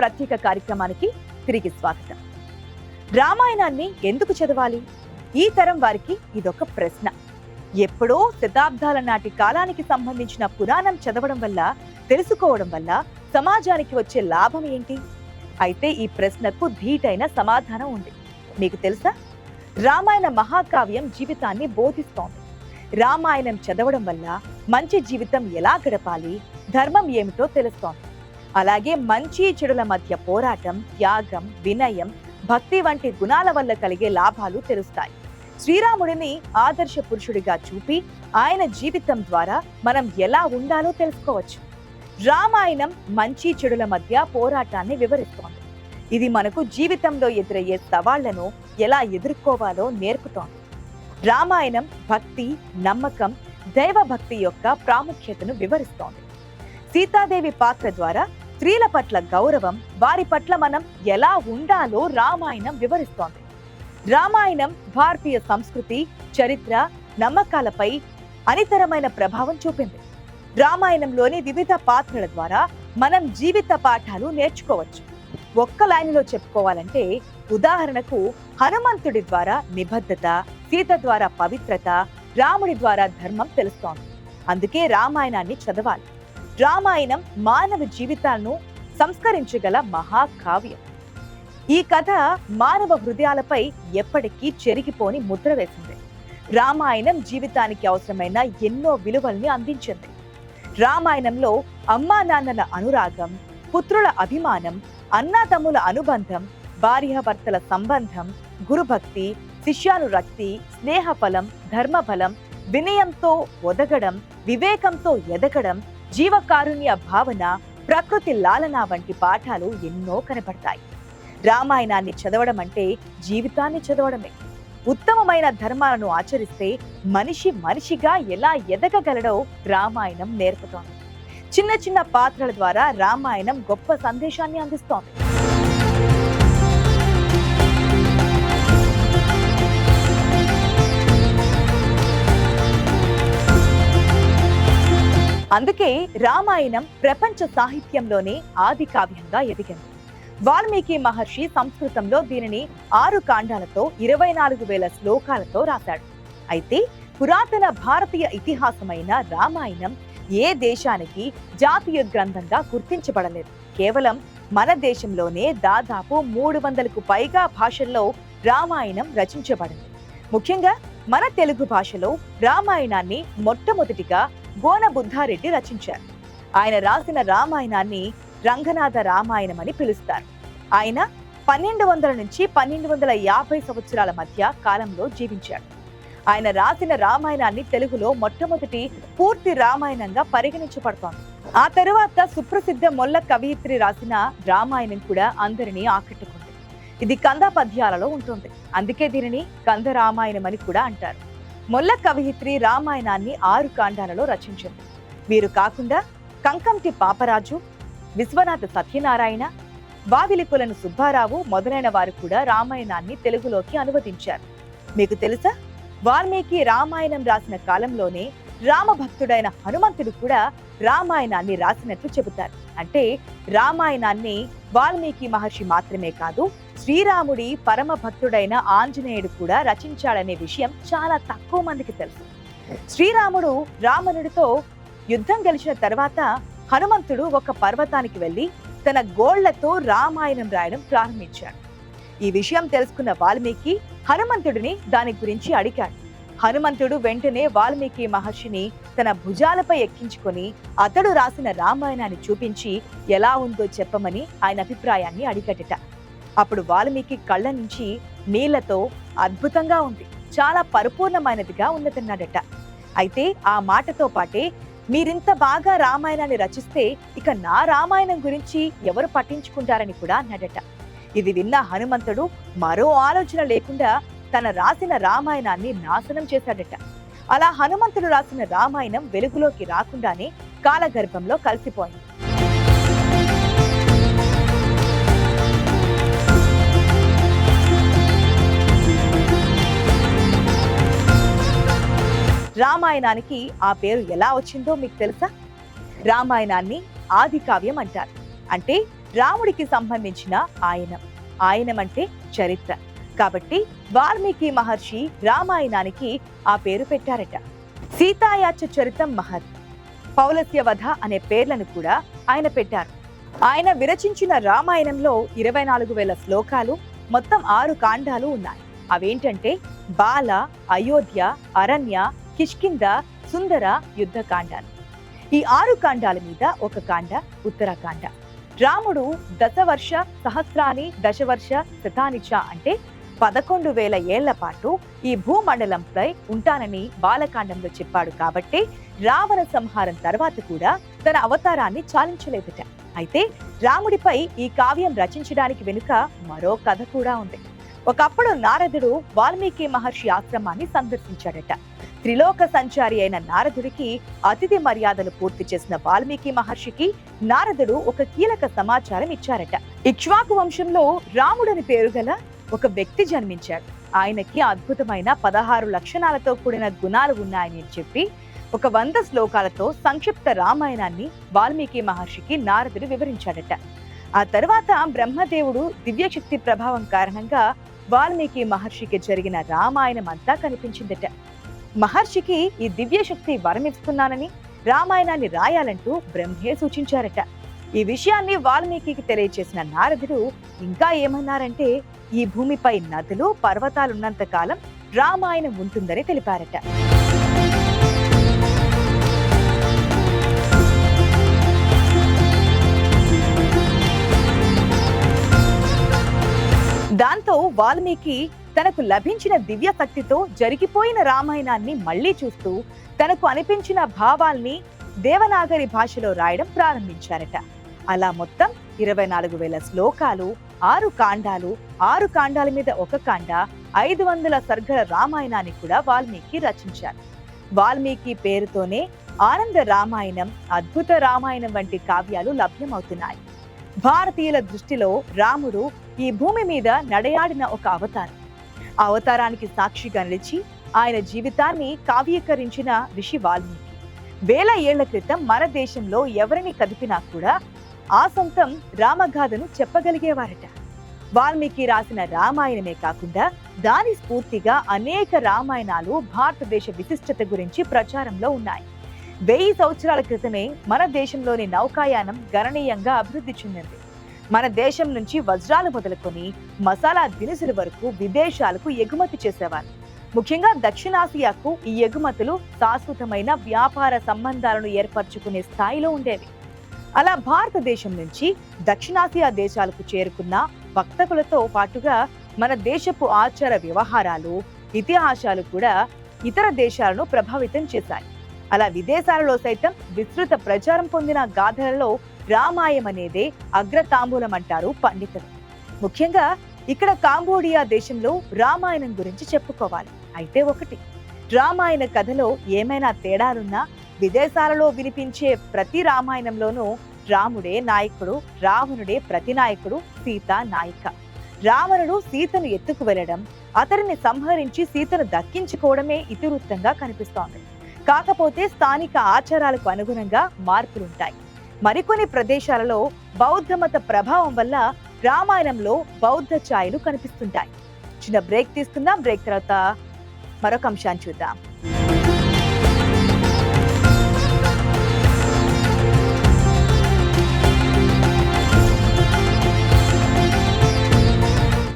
ప్రత్యేక కార్యక్రమానికి తిరిగి స్వాగతం. రామాయణాన్ని ఎందుకు చదవాలి? ఈ తరం వారికి ఇదొక ప్రశ్న. ఎప్పుడో శతాబ్దాల నాటి కాలానికి సంబంధించిన పురాణం చదవడం వల్ల తెలుసుకోవడం వల్ల సమాజానికి వచ్చే లాభం ఏంటి? అయితే ఈ ప్రశ్నకు ధీటైన సమాధానం ఉంది. మీకు తెలుసా? రామాయణ మహాకావ్యం జీవితాన్ని బోధిస్తోంది. రామాయణం చదవడం వల్ల మంచి జీవితం ఎలా గడపాలి? ధర్మం ఏమిటో తెలుస్తోంది. అలాగే మంచి చెడుల మధ్య పోరాటం త్యాగం వినయం భక్తి వంటి గుణాల వల్ల కలిగే లాభాలు తెలుస్తాయి శ్రీరాముడిని ఆదర్శ పురుషుడిగా చూపి ఆయన జీవితం ద్వారా మనం ఎలా ఉండాలో తెలుసుకోవచ్చు. రామాయణం మంచి చెడుల మధ్య పోరాటాన్ని వివరిస్తోంది. ఇది మనకు జీవితంలో ఎదురయ్యే సవాళ్ళను ఎలా ఎదుర్కోవాలో నేర్పుతోంది. రామాయణం భక్తి నమ్మకం దైవభక్తి యొక్క ప్రాముఖ్యతను వివరిస్తోంది. సీతాదేవి పాత్ర ద్వారా స్త్రీల పట్ల గౌరవం వారి పట్ల మనం ఎలా ఉండాలో రామాయణం వివరిస్తోంది. రామాయణం భారతీయ సంస్కృతి చరిత్ర నమ్మకాలపై అనితరమైన ప్రభావం చూపింది. రామాయణంలోని వివిధ పాత్రల ద్వారా మనం జీవిత పాఠాలు నేర్చుకోవచ్చు. ఒక్క లైన్లో చెప్పుకోవాలంటే ఉదాహరణకు హనుమంతుడి ద్వారా నిబద్ధత సీత ద్వారా పవిత్రత రాముడి ద్వారా ధర్మం తెలుస్తోంది. అందుకే రామాయణాన్ని చదవాలి. రామాయణం మానవ జీవితాలను సంస్కరించగల మహాకావ్యం. ఈ కథ మానవ హృదయాలపై ఎప్పటికీ చెరిగిపోని ముద్ర వేసింది. రామాయణం జీవితానికి అవసరమైన ఎన్నో విలువల్ని అందించింది. రామాయణంలో అమ్మా నాన్నల అనురాగం పుత్రుల అభిమానం అన్నాతమ్ముల అనుబంధం భార్యాభర్తల సంబంధం గురుభక్తి శిష్యానురక్తి స్నేహఫలం ధర్మఫలం వినయంతో ఒదగడం వివేకంతో ఎదగడం జీవకారుణ్య భావన ప్రకృతి లాలన వంటి పాఠాలు ఎన్నో కనపడతాయి. రామాయణాన్ని చదవడం అంటే జీవితాన్ని చదవడమే. ఉత్తమమైన ధర్మాలను ఆచరిస్తే మనిషి మనిషిగా ఎలా ఎదగగలడో రామాయణం నేర్పుతోంది. చిన్న చిన్న పాత్రల ద్వారా రామాయణం గొప్ప సందేశాన్ని అందిస్తోంది. అందుకే రామాయణం ప్రపంచ సాహిత్యంలోనే ఆది కావ్యంగా ఎదిగింది. వాల్మీకి మహర్షి సంస్కృతంలో దీనిని ఆరు కాండాలతో ఇరవై నాలుగు వేల శ్లోకాలతో రాశాడు. అయితే పురాతన భారతీయ ఇతిహాసమైన రామాయణం ఏ దేశానికి జాతీయ గ్రంథంగా గుర్తించబడలేదు. కేవలం మన దేశంలోనే దాదాపు మూడు వందలకు పైగా భాషల్లో రామాయణం రచించబడింది. ముఖ్యంగా మన తెలుగు భాషలో రామాయణాన్ని మొట్టమొదటిగా గోన బుద్ధారెడ్డి రచించారు. ఆయన రాసిన రామాయణాన్ని రంగనాథ రామాయణం అని పిలుస్తారు. ఆయన పన్నెండు వందల నుంచి పన్నెండు వందల యాభై సంవత్సరాల మధ్య కాలంలో జీవించాడు. ఆయన రాసిన రామాయణాన్ని తెలుగులో మొట్టమొదటి పూర్తి రామాయణంగా పరిగణించబడుతోంది. ఆ తరువాత సుప్రసిద్ధ మొల్ల కవయిత్రి రాసిన రామాయణం కూడా అందరినీ ఆకట్టుకుంది. ఇది కంద పద్యాలలో ఉంటుంది. అందుకే దీనిని కంద రామాయణం అని కూడా అంటారు. మొల్ల కవయిత్రి రామాయణాన్ని ఆరు కాండాలలో రచించింది. వీరు కాకుండా కంకంటి పాపరాజు విశ్వనాథ సత్యనారాయణ వావిలికులను సుబ్బారావు మొదలైన వారు కూడా రామాయణాన్ని తెలుగులోకి అనువదించారు. మీకు తెలుసా? వాల్మీకి రామాయణం రాసిన కాలంలోనే రామభక్తుడైన హనుమంతుడు కూడా రామాయణాన్ని రాసినట్లు చెబుతారు. అంటే రామాయణాన్ని వాల్మీకి మహర్షి మాత్రమే కాదు శ్రీరాముడి పరమ భక్తుడైన ఆంజనేయుడు కూడా రచించాడనే విషయం చాలా తక్కువ మందికి తెలుసు. శ్రీరాముడు రావణుడితో యుద్ధం గెలిచిన తర్వాత హనుమంతుడు ఒక పర్వతానికి వెళ్ళి తన గోళ్ళతో రామాయణం రాయడం ప్రారంభించాడు. ఈ విషయం తెలుసుకున్న వాల్మీకి హనుమంతుడిని దాని గురించి అడిగాడు. హనుమంతుడు వెంటనే వాల్మీకి మహర్షిని తన భుజాలపై ఎక్కించుకొని అతడు రాసిన రామాయణాన్ని చూపించి ఎలా ఉందో చెప్పమని ఆయన అభిప్రాయాన్ని అడిగటట. అప్పుడు వాల్మీకి కళ్ళ నుంచి నీళ్ళతో అద్భుతంగా ఉంది. చాలా పరిపూర్ణమైనదిగా ఉన్నదన్నాడట అయితే ఆ మాటతో పాటే మీరింత బాగా రామాయణాన్ని రచిస్తే ఇక నా రామాయణం గురించి ఎవరు పట్టించుకుంటారని కూడా అన్నాడట. ఇది విన్న హనుమంతుడు మరో ఆలోచన లేకుండా తన రాసిన రామాయణాన్ని నాశనం చేశాడట. అలా హనుమంతుడు రాసిన రామాయణం వెలుగులోకి రాకుండానే కాలగర్భంలో కలిసిపోయింది. రామాయణానికి ఆ పేరు ఎలా వచ్చిందో మీకు తెలుసా? రామాయణాన్ని ఆది కావ్యం అంటారు. అంటే రాముడికి సంబంధించిన ఆయనం. ఆయనమంటే చరిత్ర. కాబట్టి వాల్మీకి మహర్షి రామాయణానికి ఆ పేరు పెట్టారట. సీతాయాచ చరితం మహత్. పౌలస్య వధ అనే పేర్లను కూడా ఆయన పెట్టారు. ఆయన విరచించిన రామాయణంలో ఇరవై నాలుగు వేల శ్లోకాలు మొత్తం ఆరు కాండాలు ఉన్నాయి. అవేంటంటే బాల అయోధ్య అరణ్య కిష్కింద సుందర యుద్ధకాండాలు ఈ ఆరు కాండాల మీద ఒక కాండ ఉత్తరాకాండ. రాముడు దశవర్ష సహస్రాని దశవర్ష శతానిచ అంటే పదకొండు వేల ఏళ్ళ పాటు ఈ భూమండలంపై ఉంటానని బాలకాండంలో చెప్పాడు కాబట్టి రావణ సంహారం తర్వాత కూడా తన అవతారాన్ని చాలించలేదట. అయితే రాముడిపై ఈ కావ్యం రచించడానికి వెనుక మరో కథ కూడా ఉంది. ఒకప్పుడు నారదుడు వాల్మీకి మహర్షి ఆశ్రమాన్ని సందర్శించాడట. త్రిలోక సంచారి అయిన నారదుడికి అతిథి మర్యాదలు పూర్తి చేసిన వాల్మీకి మహర్షికి నారదుడు ఒక కీలక సమాచారం ఇచ్చారట. ఇక్ష్వాకు వంశంలో రాముడని పేరు గల ఒక వ్యక్తి జన్మించాడు. ఆయనకి అద్భుతమైన పదహారు లక్షణాలతో కూడిన గుణాలు ఉన్నాయని చెప్పి ఒక వంద శ్లోకాలతో సంక్షిప్త రామాయణాన్ని వాల్మీకి మహర్షికి నారదుడు వివరించాడట. ఆ తర్వాత బ్రహ్మదేవుడు దివ్యశక్తి ప్రభావం కారణంగా వాల్మీకి మహర్షికి జరిగిన రామాయణం అంతా కనిపించిందట. మహర్షికి ఈ దివ్యశక్తి వరమిస్తున్నానని రామాయణాన్ని రాయాలంటూ బ్రహ్మే సూచించారట. ఈ విషయాన్ని వాల్మీకి తెలియచేసిన నారదుడు ఇంకా ఏమన్నారంటే ఈ భూమిపై నదులు పర్వతాలున్నంత కాలం రామాయణం ఉంటుందని తెలిపారట. దీంతో వాల్మీకి తనకు లభించిన దివ్య శక్తితో జరిగిపోయిన రామాయణాన్ని మళ్ళీ చూస్తూ తనకు అనిపించిన భావాల్ని దేవనాగరి భాషలో రాయడం ప్రారంభించారట. అలా మొత్తం ఇరవై నాలుగు వేల శ్లోకాలు ఆరు కాండాలు ఆరు కాండాల మీద ఒక కాండ ఐదు వందల సర్గల రామాయణాన్ని కూడా వాల్మీకి రచించారు. వాల్మీకి పేరుతోనే ఆనంద రామాయణం అద్భుత రామాయణం వంటి కావ్యాలు లభ్యమవుతున్నాయి. భారతీయుల దృష్టిలో రాముడు ఈ భూమి మీద నడయాడిన ఒక అవతారం. ఆ అవతారానికి సాక్షిగా నిలిచి ఆయన జీవితాన్ని కావ్యీకరించిన ఋషి వాల్మీకి. వేల ఏళ్ళ క్రితం మన దేశంలో ఎవరిని కదిపినా కూడా ఆ సొంతం రామగాథను చెప్పగలిగేవారట. వాల్మీకి రాసిన రామాయణమే కాకుండా దాని స్ఫూర్తిగా అనేక రామాయణాలు భారతదేశ విశిష్టత గురించి ప్రచారంలో ఉన్నాయి. వెయ్యి సంవత్సరాల క్రితమే మన దేశంలోని నౌకాయానం గణనీయంగా అభివృద్ధి చెందింది. మన దేశం నుంచి వజ్రాలు మొదలుకొని మసాలా దినుసుల వరకు విదేశాలకు ఎగుమతి చేసేవారు. ముఖ్యంగా దక్షిణాసియాకు ఈ ఎగుమతులు శాశ్వతమైన వ్యాపార సంబంధాలను ఏర్పరచుకునే స్థాయిలో ఉండేవి. అలా భారతదేశం నుంచి దక్షిణాసియా దేశాలకు చేరుకున్న వక్తకులతో పాటుగా మన దేశపు ఆచార వ్యవహారాలు ఇతిహాసాలు కూడా ఇతర దేశాలను ప్రభావితం చేశాయి. అలా విదేశాలలో సైతం విస్తృత ప్రచారం పొందిన గాథలలో రామాయం అనేదే అగ్రతాంబూలం అంటారు పండితులు. ముఖ్యంగా ఇక్కడ కాంబోడియా దేశంలో రామాయణం గురించి చెప్పుకోవాలి. అయితే ఒకటి రామాయణ కథలో ఏమైనా తేడాలున్నా విదేశాలలో వినిపించే ప్రతి రామాయణంలోనూ రాముడే నాయకుడు రావణుడే ప్రతినాయకుడు సీత నాయిక. రావణుడు సీతను ఎత్తుకు వెళ్ళడం అతడిని సంహరించి సీతను దక్కించుకోవడమే ఇతివృత్తంగా కనిపిస్తోంది. కాకపోతే స్థానిక ఆచారాలకు అనుగుణంగా మార్పులుంటాయి. మరికొన్ని ప్రదేశాలలో బౌద్ధ మత ప్రభావం వల్ల రామాయణంలో బౌద్ధ ఛాయలు కనిపిస్తుంటాయి. చిన్న బ్రేక్ తీసుకుందాం. బ్రేక్ తర్వాత మరొక అంశాన్ని చూద్దాం.